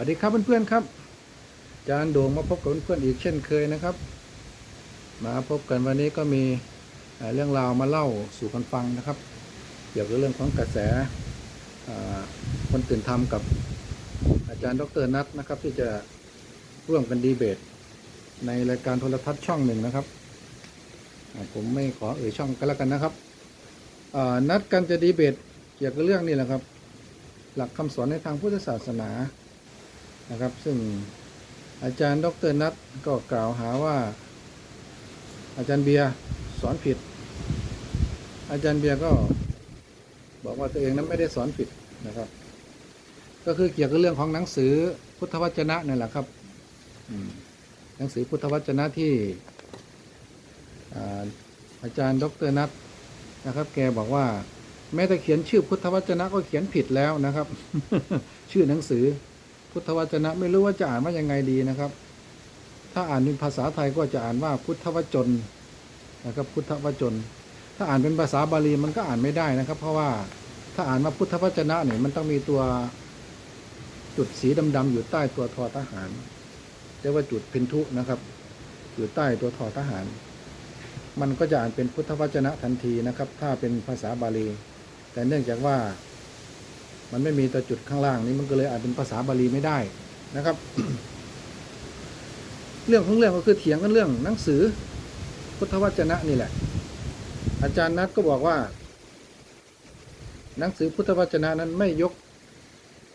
วัสดีครับเพื่อนๆครับอาจารย์โด่งมาพบกับเพื่อนๆอีกเช่นเคยนะครับ มาพบกันวันนี้ก็มีเรื่องราวมาเล่าสู่กันฟังนะครับ เกี่ยวกับเรื่องของกระแสคนตื่นธรรมกับอาจารย์ดรนัทนะครับ ที่จะร่วมกันดีเบต ในรายการโทรทัศน์ช่องหนึ่งนะครับ ผมไม่ขอเอ่ยช่องกันแล้วกันนะครับนัดกันจะดีเบตเกี่ยวกับเรื่องนี้แหละครับ หลักคำสอนในทางพุทธศาสนา นะครับ ซึ่งอาจารย์ดรนัทก็กล่าวหาว่า อาจารย์เบียร์สอนผิด อาจารย์เบียร์ก็บอกว่าตัวเองนั้นไม่ได้สอนผิดนะครับ ก็คือเกี่ยวกับเรื่องของหนังสือพุทธวจนะนี่แหละครับหนังสือพุทธวจนะที่อาอาจารย์ดรนัทนะครับ แกบอกว่า แม้แต่เขียนชื่อพุทธวจนะก็เขียนผิดแล้วนะครับ ชื่อหนังสือ พุทธวจนะไม่รู้ว่าจะอ่านว่ายังไงดีนะครับ ถ้าอ่านเป็นภาษาไทยก็จะอ่านว่าพุทธวจนนะครับพุทธวจน ถ้าอ่านเป็นภาษาบาลีมันก็อ่านไม่ได้นะครับ เพราะว่าถ้าอ่านว่าพุทธวจนะเนี่ยมันต้องมีตัวจุดสีดำๆอยู่ใต้ตัวทอทหารเรียกว่าจุดพินทุนะครับ อยู่ใต้ตัวทอทหาร มันก็จะอ่านเป็นพุทธวจนะทันทีนะครับ ถ้าเป็นภาษาบาลี แต่เนื่องจากว่า มันไม่มีตัวจุดข้างล่างนี้มันก็เลยอานเป็นภาษาบาลีไม่ได้นะครับ เรื่องของเรื่องก็คือเถียงกันเรื่องหนังสือ พุทธวจนะนี่แหละ อาจารย์นัทก็บอกว่า หนังสือพุทธวจนะนั้นไม่ยก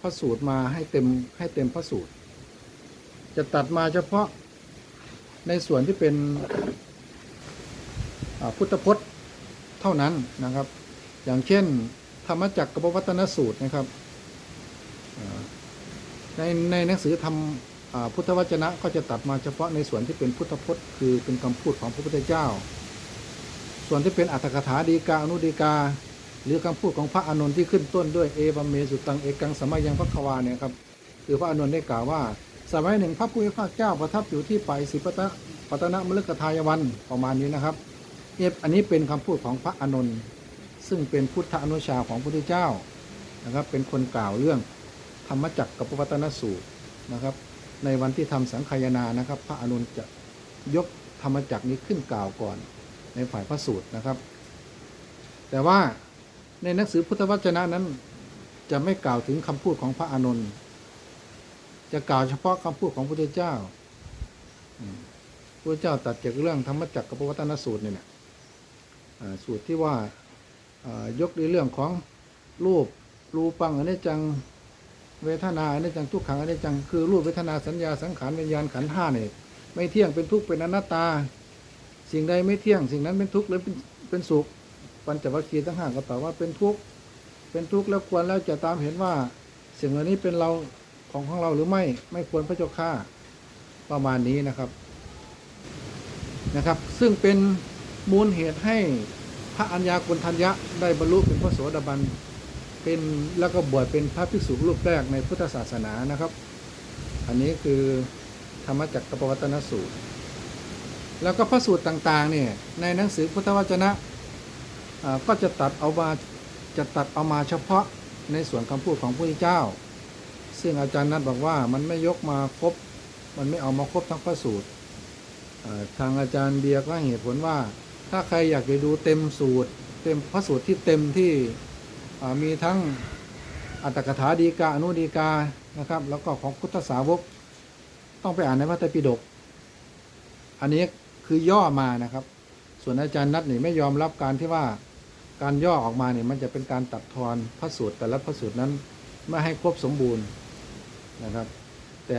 พระสูตรมาให้เต็มให้เต็มพระสูตร จะตัดมาเฉพาะในส่วนที่เป็นพุทธพจน์เท่านั้นนะครับ อย่างเช่น ธรรมจักรกับวัฒนสูตรนะครับในในหนังสือธรรมอ่าพุทธวจนะก็จะตัดมาเฉพาะในส่วนที่เป็นพุทธพจน์ คือเป็นคำพูดของพระพุทธเจ้า ส่วนที่เป็นอัตถกถาดีกาอนุดีกา หรือคำพูดของพระอานนท์ที่ขึ้นต้นด้วยเอวัมเมสุตังเอกังสมัยยังพระควาเนี่ยครับคือพระอานนท์ได้กล่าวว่า สมัยหนึ่งพระผู้เป็นพระเจ้าประทับอยู่ที่ไปสิปตะปัตนะมฤคทายวันประมาณนี้นะครับเนี่ยอันนี้เป็นคำพูดของพระอานนท์ ซึ่งเป็นพุทธอนุชาของพระพุทธเจ้านะครับ เป็นคนกล่าวเรื่องธรรมจักรกับวัตนสูตรนะครับ ในวันที่ทำสังขายนานะครับ พระอานนจะยกธรรมจักรนี้ขึ้นกล่าวก่อนในฝ่ายพระสูตรนะครับ แต่ว่าในหนังสือพุทธวจนะนั้น จะไม่กล่าวถึงคำพูดของพระอานนจะกล่าวเฉพาะคำพูดของพระพุทธเจ้าพระเจ้าตัดจากเรื่องธรรมจักรกับวัตนสูตรเนี่ยสูตรที่ว่า ยกในเรื่องของรูปรูปังอนิจจังเวทนาอนิจจังทุกขังอนิจจังคือรูปเวทนาสัญญาสังขารวิญญาณขันธ์ห้าเนี่ยไม่เที่ยงเป็นทุกข์เป็นอนัตตา สิ่งใดไม่เที่ยง สิ่งนั้นเป็นทุกข์หรือเป็นเป็นสุขปัญจวัคคีย์ทั้งห้าก็ตอบว่าเป็นทุกข์เป็นทุกข์แล้วควรแล้วจะตามเห็นว่าสิ่งเหล่านี้เป็นเราของของเราหรือไม่ไม่ควรพระเจ้าข้าประมาณนี้นะครับนะครับ ซึ่งเป็นมูลเหตุให้ ระอัญญากุณทัญญะได้บรรลุเป็นพระโสดาบันเป็นแล้วก็บวชเป็นพระภิกษุรูปแรกในพุทธศาสนานะครับ อันนี้คือธรรมจักรกัปวัตนสูตร แล้วก็พระสูตรต่างๆเนี่ยในหนังสือพุทธวจนะก็จะตัดเอามาจะตัดเอามาเฉพาะในส่วนคำพูดของพระพุทธเจ้า ซึ่งอาจารย์นัทบอกว่ามันไม่ยกมาครบ มันไม่เอามาครบทั้งพระสูตรทางอาจารย์เบียร์ก็ให้เหตุผลว่า ถ้าใครอยากจะดูเต็มสูตร เต็มพระสูตรที่เต็มที่มีทั้งอัตถกถาดีกาอนุดีกานะครับ แล้วก็ของพุทธสาวกต้องไปอ่านในพระไตรปิฎกอันนี้คือย่อมานะครับ ส่วนอาจารย์นัทนี่ไม่ยอมรับการที่ว่าการย่อออกมาเนี่ยมันจะเป็นการตัดทอนพระสูตรแต่ละพระสูตรนั้นไม่ให้ครบสมบูรณ์นะครับ แต่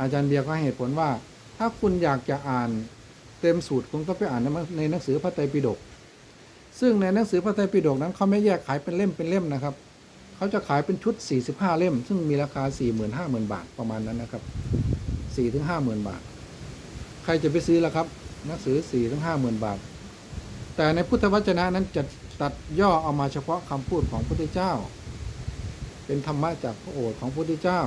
อาจารย์เบียร์ก็ให้เหตุผลว่า ถ้าคุณอยากจะอ่าน เต็มสูตรคุณก็ไปอ่านในในหนังสือพระไตรปิฎกซึ่งในหนังสือพระไตรปิฎกนั้นเขาไม่แยกขายเป็นเล่มเป็นเล่มนะครับเขาจะขายเป็นชุด 45 เล่ม ซึ่งมีราคา 45,000 บาทประมาณนั้นนะครับ4ถึง50,000 บาท ใครจะไปซื้อล่ะครับ หนังสือ4ถึง50,000 บาท แต่ในพุทธวจนะนั้นจะตัดย่อเอามาเฉพาะคำพูดของพระพุทธเจ้า เป็นธรรมะจากพระโอษฐ์ของพระพุทธเจ้า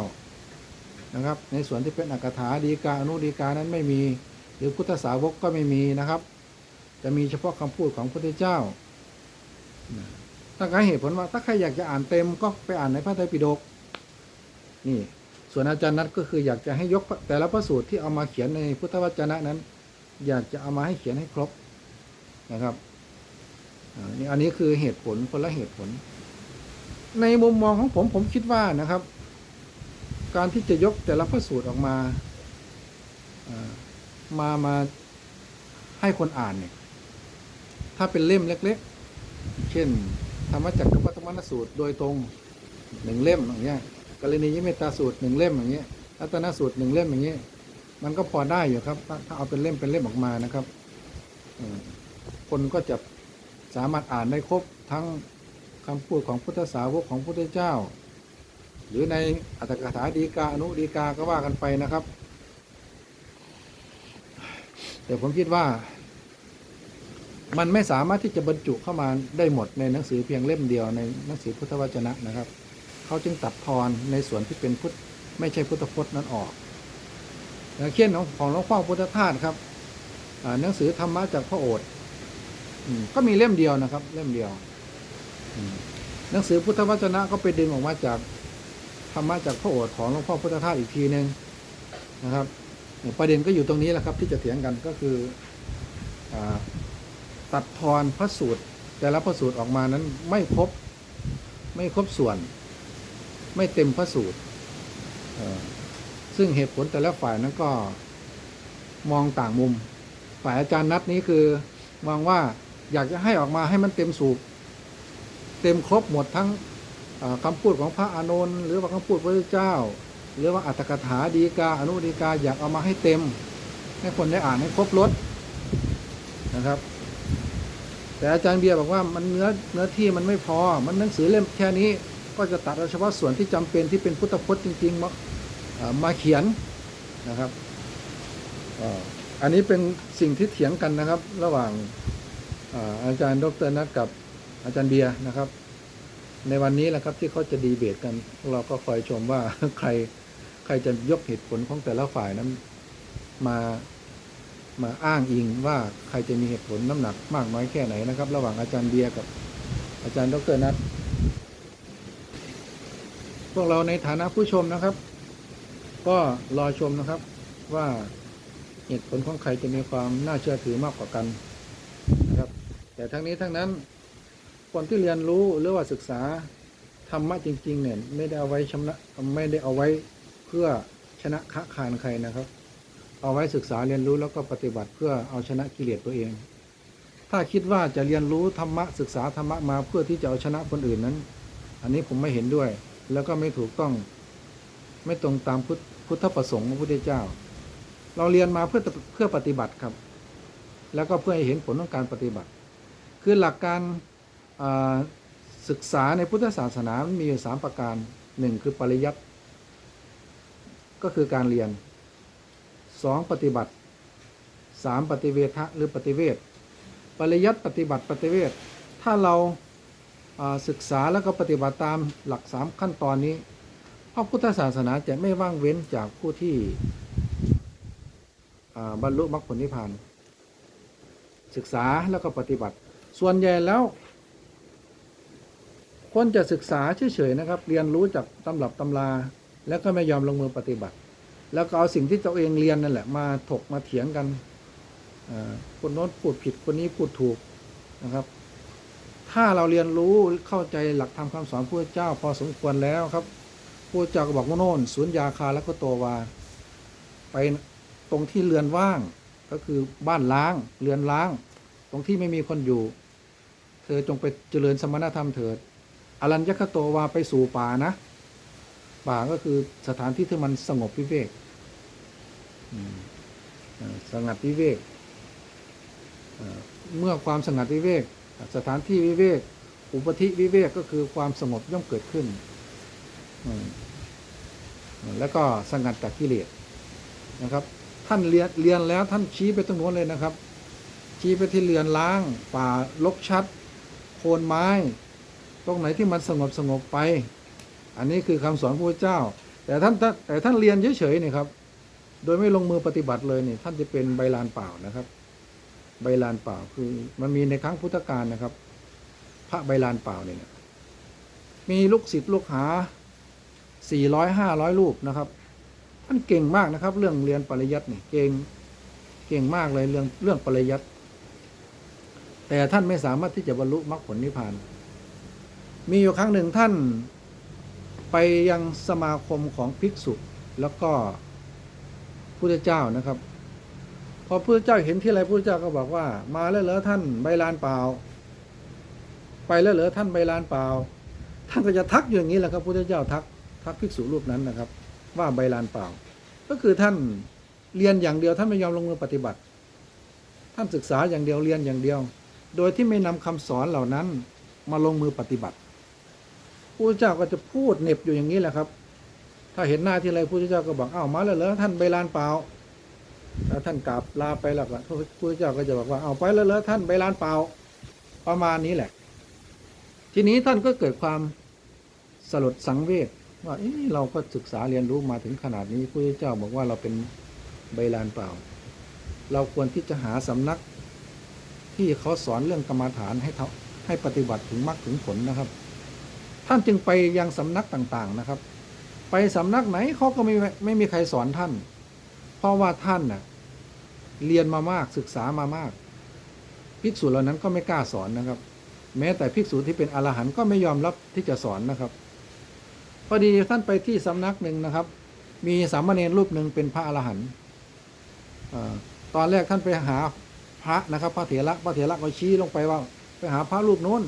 นะครับ ในส่วนที่เป็นอักถาดีกาอนุดีกานั้นไม่มี รือพุทธสาวกก็ไม่มีนะครับ จะมีเฉพาะคำพูดของพระพุทธเจ้าตั้งแต่เหตุผลว่าถ้าใครอยากจะอ่านเต็มก็ไปอ่านในพระไตรปิฎกนี่ ส่วนอาจารย์นัทก็คืออยากจะให้ยกแต่ละพระสูตรที่เอามาเขียนในพุทธวจนะนั้น อยากจะเอามาให้เขียนให้ครบนะครับอันนี้คือเหตุผลคนละเหตุผล ในมุมมองของผมผมคิดว่านะครับ การที่จะยกแต่ละพระสูตรออกมา มามาให้คนอ่านเนี่ย ถ้าเป็นเล่มเล็ก ๆ เช่นธรรมจักรกับวัตมนสูตรโดยตรงหนึ่งเล่มอย่างเงี้ยกรณียเมตตาสูตรหนึ่งเล่มอย่างเงี้ยรัตนสูตรหนึ่งเล่มอย่างเงี้ยมันก็พอได้อยู่ครับ ถ้าเอาเป็นเล่มเป็นเล่มออกมานะครับคนก็จะสามารถอ่านได้ครบทั้งคำพูดของพุทธสาวกของพุทธเจ้า หรือในอัตถกถาดีกาอนุดีกาก็ว่ากันไปนะครับ แต่ผมคิดว่า มันไม่สามารถที่จะบรรจุเข้ามาได้หมดในหนังสือเพียงเล่มเดียวในหนังสือพุทธวจนะนะครับ เขาจึงตัดทอนในส่วนที่เป็นพุทธไม่ใช่พุทธพจน์นั้นออกอย่างเช่นของของหลวงพ่อพุทธทาสครับหนังสือธรรมะจากพระโอษฐ์ก็มีเล่มเดียวนะครับ เล่มเดียวหนังสือพุทธวจนะก็ไปดึงออกมาจากธรรมะจากพระโอษฐ์ของหลวงพ่อพุทธทาสอีกทีหนึ่งนะครับ ประเด็นก็อยู่ตรงนี้แหละครับ ที่จะเถียงกันก็คืออตัดทอนพระสูตร แต่ละพระสูตรออกมานั้นไม่ครบไม่ครบส่วน ไม่เต็มพระสูตร ซึ่งเหตุผลแต่ละฝ่ายนั้นก็มองต่างมุม ฝ่ายอาจารย์นัดนี้คือมองว่าอยากจะให้ออกมาให้มันเต็มสูบเต็มครบหมดทั้งคำพูดของพระอานนท์หรือว่าคำพูดพระเจ้า หรือว่าอัตถกถาดีกาอนุดีกาอยากเอามาให้เต็ม ให้คนได้อ่านให้ครบรถนะครับ แต่อาจารย์เบียร์บอกว่ามันเนื้อเนื้อที่มันไม่พอ มันหนังสือเล่มแค่นี้ก็จะตัดเฉพาะส่วนที่จำเป็นที่เป็นพุทธพจน์จริง ๆ มาเอ่อมาเขียนนะครับอันนี้เป็นสิ่งที่เถียงกันนะครับ ระหว่างอาอาจารย์ดรนัทกับอาจารย์เบียร์นะครับ ในวันนี้แหละครับที่เขาจะดีเบตกัน เราก็คอยชมว่าใคร ใครจะยกเหตุผลของแต่ละฝ่ายนั้นมามาอ้างอิงว่าใครจะมีเหตุผลน้ำหนักมากน้อยแค่ไหนนะครับ ระหว่างอาจารย์เบียร์กับอาจารย์ดรนัทพวกเราในฐานะผู้ชมนะครับ ก็รอชมนะครับว่าเหตุผลของใครจะมีความน่าเชื่อถือมากกว่ากันนะครับ แต่ทั้งนี้ทั้งนั้นคนที่เรียนรู้หรือว่าศึกษาธรรมะจริง ๆ เนี่ยไม่ได้เอาไว้ชำระไม่ได้เอาไว้ เพื่อชนะค้าคานใครนะครับ เอาไว้ศึกษาเรียนรู้แล้วก็ปฏิบัติเพื่อเอาชนะกิเลสตัวเอง ถ้าคิดว่าจะเรียนรู้ธรรมะศึกษาธรรมะมาเพื่อที่จะเอาชนะคนอื่นนั้น อันนี้ผมไม่เห็นด้วย แล้วก็ไม่ถูกต้อง ไม่ตรงตามพุทธพุทธประสงค์ของพระพุทธเจ้า เราเรียนมาเพื่อเพื่อปฏิบัติครับ แล้วก็เพื่อให้เห็นผลของการปฏิบัติ คือหลักการศึกษาในพุทธศาสนามีอยู่สามประการหนึ่งคือปริยัติ ก็คือการเรียนสองปฏิบัติสามปฏิเวทะหรือปฏิเวทปริยัติปฏิบัติปฏิเวทถ้าเราศึกษาแล้วก็ปฏิบัติตามหลักสามขั้นตอนนี้ พระพุทธศาสนาจะไม่ว่างเว้นจากผู้ที่บรรลุมรรคผลนิพพาน ศึกษาแล้วก็ปฏิบัติ ส่วนใหญ่แล้ว คนจะศึกษาเฉยๆนะครับ เรียนรู้จากตำรับตำรา แล้วก็ไม่ยอมลงมือปฏิบัติ แล้วก็เอาสิ่งที่ตัวเองเรียนนั่นแหละมาถกมาเถียงกันคนโน้นพูดผิดคนนี้พูดถูกนะครับ ถ้าเราเรียนรู้เข้าใจหลักธรรมคำสอนพระเจ้าพอสมควรแล้วครับพระเจ้าก็บอกว่าโน่นสุญญาคาแล้วก็โตวา ไปตรงที่เรือนว่างก็คือบ้านล้างเรือนล้าง ตรงที่ไม่มีคนอยู่ เธอจงไปเจริญสมณธรรมเถิดอรัญญคโตวาไปสู่ป่านะ ป่าก็คือสถานที่ที่มันสงบวิเวกสงัดวิเวกเมื่อความสงัดวิเวก สถานที่วิเวก อุปธิวิเวกก็คือความสงบย่อมเกิดขึ้น แล้วก็สงัดจากกิเลสนะครับ ท่านเรียนเรียนแล้วท่านชี้ไปตรงโน้นเลยนะครับ ชี้ไปที่เรือนล้าง ป่าลกชัด โคนไม้ ตรงไหนที่มันสงบสงบไป อันนี้คือคำสอนพระเจ้า แต่ท่านแต่ท่านเรียนเฉยๆนี่ครับ โดยไม่ลงมือปฏิบัติเลยนี่ท่านจะเป็นใบลานเปล่านะครับ ใบลานเปล่าคือมันมีในครั้งพุทธกาลนะครับ พระใบลานเปล่าเนี่ยมีลูกศิษย์ลูกหาสี่ร้อยห้าร้อยรูปนะครับ ท่านเก่งมากนะครับ เรื่องเรียนปริยัติเนี่ยเก่งเก่งมากเลยเรื่องเรื่องปริยัติแต่ท่านไม่สามารถที่จะบรรลุมรรคผลนิพพาน มีอยู่ครั้งหนึ่งท่าน ไปยังสมาคมของภิกษุแล้วก็พุทธเจ้านะครับ พอพระเจ้าเห็นที่ไรพระเจ้าก็บอกว่า มาแล้วเหรอท่านใบลานเปล่า ไปแล้วเหรอท่านใบลานเปล่า ท่านก็จะทักอย่างนี้แหละครับพระเจ้าทักทักภิกษุรูปนั้นนะครับ ว่าใบลานเปล่า ก็คือท่านเรียนอย่างเดียวท่านไม่ยอมลงมือปฏิบัติ ท่านศึกษาอย่างเดียวเรียนอย่างเดียว โดยที่ไม่นำคำสอนเหล่านั้นมาลงมือปฏิบัติ พระเจ้าก็จะพูดเหน็บอยู่อย่างนี้แหละครับ ถ้าเห็นหน้าที่ไรพระเจ้าก็บอกอ้าวมาแล้วเหรอท่านใบลานเปล่าแล้วท่านกราบลาไปแล้วก็พระเจ้าก็จะบอกว่าเอาไปแล้วเหรอท่านใบลานเปล่าประมาณนี้แหละ ทีนี้ท่านก็เกิดความสลดสังเวชว่าเอ๊ะเราก็ศึกษาเรียนรู้มาถึงขนาดนี้พระเจ้าบอกว่าเราเป็นใบลานเปล่า เราควรที่จะหาสำนักที่เขาสอนเรื่องกรรมฐานให้ท่าให้ปฏิบัติถึงมรรคถึงผลนะครับ ท่านจึงไปยังสำนักต่างๆนะครับ ไปสำนักไหนเขาก็ไม่ไม่มีใครสอนท่าน เพราะว่าท่านน่ะเรียนมามากศึกษามามากภิกษุเหล่านั้นก็ไม่กล้าสอนนะครับ แม้แต่ภิกษุที่เป็นอรหันต์ก็ไม่ยอมรับที่จะสอนนะครับพอดีท่านไปที่สำนักหนึ่งนะครับ มีสามเณรรูปหนึ่งเป็นพระอรหันต์ตอนแรกท่านไปหาพระนะครับ พระเถระพระเถระก็ชี้ลงไปว่า ไปหาพระรูปโน้น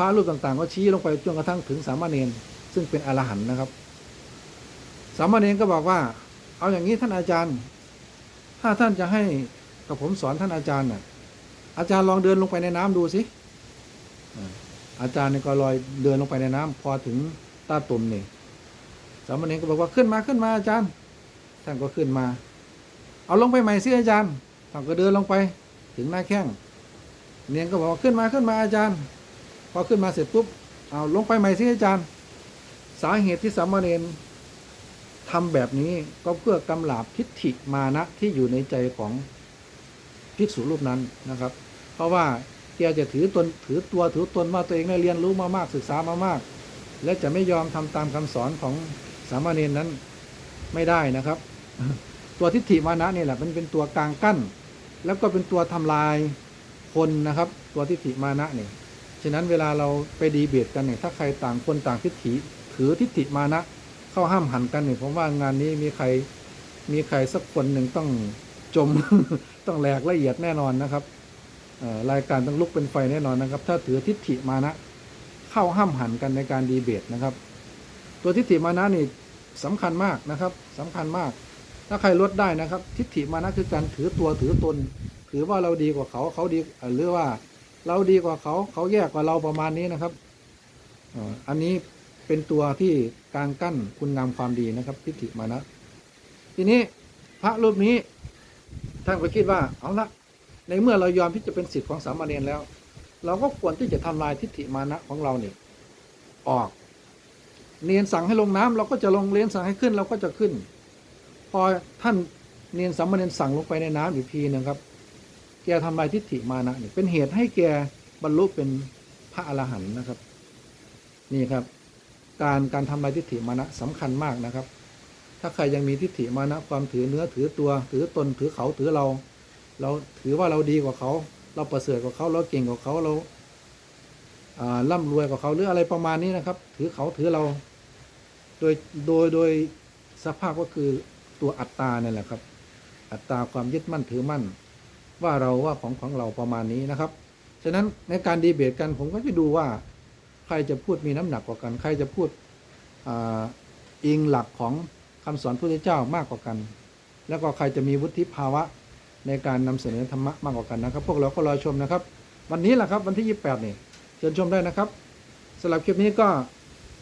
ระรูปต่างๆ ก็ชี้ลงไปจนกระทั่งถึงสามเณรซึ่งเป็นอรหันต์นะครับ สามเณรก็บอกว่า เอาอย่างนี้ท่านอาจารย์ ถ้าท่านจะให้กับผมสอนท่านอาจารย์น่ะ อาจารย์ลองเดินลงไปในน้ำดูสิอาจารย์เนี่ยก็ลอยเดินลงไปในน้ำพอถึงตาตุ่มนี่สามเณรก็บอกว่าขึ้นมาขึ้นมาอาจารย์ ท่านก็ขึ้นมา เอาลงไปใหม่สิอาจารย์ท่านก็เดินลงไปถึงหน้าแข้งเนียนก็บอกว่าขึ้นมาขึ้นมาอาจารย์ พอขึ้นมาเสร็จปุ๊บเอาลงไปใหม่สิอาจารย์ สาเหตุที่สามเณรทำแบบนี้ก็เพื่อกำลาบทิฏฐิมานะที่อยู่ในใจของภิกษุรูปนั้นนะครับ เพราะว่าแกจะถือตนถือตัวถือตนว่าตัวเองได้เรียนรู้มามากศึกษามามาก และจะไม่ยอมทำตามคำสอนของสามเณรนั้นไม่ได้นะครับ ตัวทิฏฐิมานะนี่แหละมันเป็นตัวกลางกั้น แล้วก็เป็นตัวทำลายคนนะครับ ตัวทิฏฐิมานะเนี่ย ฉะนั้นเวลาเราไปดีเบตกันเนี่ยถ้าใครต่างคนต่างทิฏฐิถือทิฏฐิมานะ เข้าห้ามหันกันเนี่ยผมว่างานนี้มีใครมีใครสักคนหนึ่งต้องจมต้องแหลกละเอียดแน่นอนนะครับรายการต้องลุกเป็นไฟแน่นอนนะครับ ถ้าถือทิฏฐิมานะ เข้าห้ามหันกันในการดีเบตนะครับ ตัวทิฏฐิมานะนี่สำคัญมากนะครับสำคัญมาก ถ้าใครลดได้นะครับ ทิฏฐิมานะคือการถือตัวถือตน ถือว่าเราดีกว่าเขาเขาดีหรือว่า เราดีกว่าเขา เขาแย่กว่าเราประมาณนี้นะครับอันนี้เป็นตัวที่กลางกั้นคุณงามความดีนะครับทิฏฐิมานะทีนี้พระรูปนี้ท่านก็คิดว่าเอาละในเมื่อเรายอมที่จะเป็นสิทธิ์ของสามเณรแล้ว เราก็ควรที่จะทำลายทิฏฐิมานะของเราเนี่ยออก เนียนสั่งให้ลงน้ำเราก็จะลงเรียนสั่งให้ขึ้นเราก็จะขึ้น พอท่านเนียนสามเณรสั่งลงไปในน้ำอีกทีหนึงครับ แกทำลายทิฏฐิมานะเนี่ยเป็นเหตุให้แกบรรลุเป็นพระอรหันต์นะครับ นี่ครับ การการทำลายทิฏฐิมานะสำคัญมากนะครับ ถ้าใครยังมีทิฏฐิมานะความถือเนื้อถือตัว ถือตนถือเขาถือเรา เราถือว่าเราดีกว่าเขา เราประเสริฐกว่าเขาเราเก่งกว่าเขาเราอ่าร่ำรวยกว่าเขาหรืออะไรประมาณนี้นะครับ ถือเขาถือเรา โดยโดยโดยสภาพก็คือตัวอัตตาเนี่ยแหละครับ อัตตาความยึดมั่นถือมั่น ว่าเราว่าของของเราประมาณนี้นะครับ ฉะนั้นในการดีเบตกันผมก็จะดูว่า ใครจะพูดมีน้ำหนักกว่ากัน ใครจะพูดออิงหลักของคำสอนพระเจ้ามากกว่ากัน แล้วก็ใครจะมีวุฒิภาวะในการนำเสนอธรรมะมากกว่ากันนะครับ พวกเราก็รอชมนะครับ วันนี้แหละครับวันที่ 28นี่เชิญชมได้นะครับสำหรับคลิปนี้ก็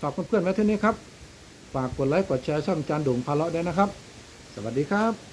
ฝากเพื่อนๆไว้เท่านี้ครับ ฝากกดไลค์กดแชร์ช่องจานด่งพาเลาะด้วยนะครับ สวัสดีครับ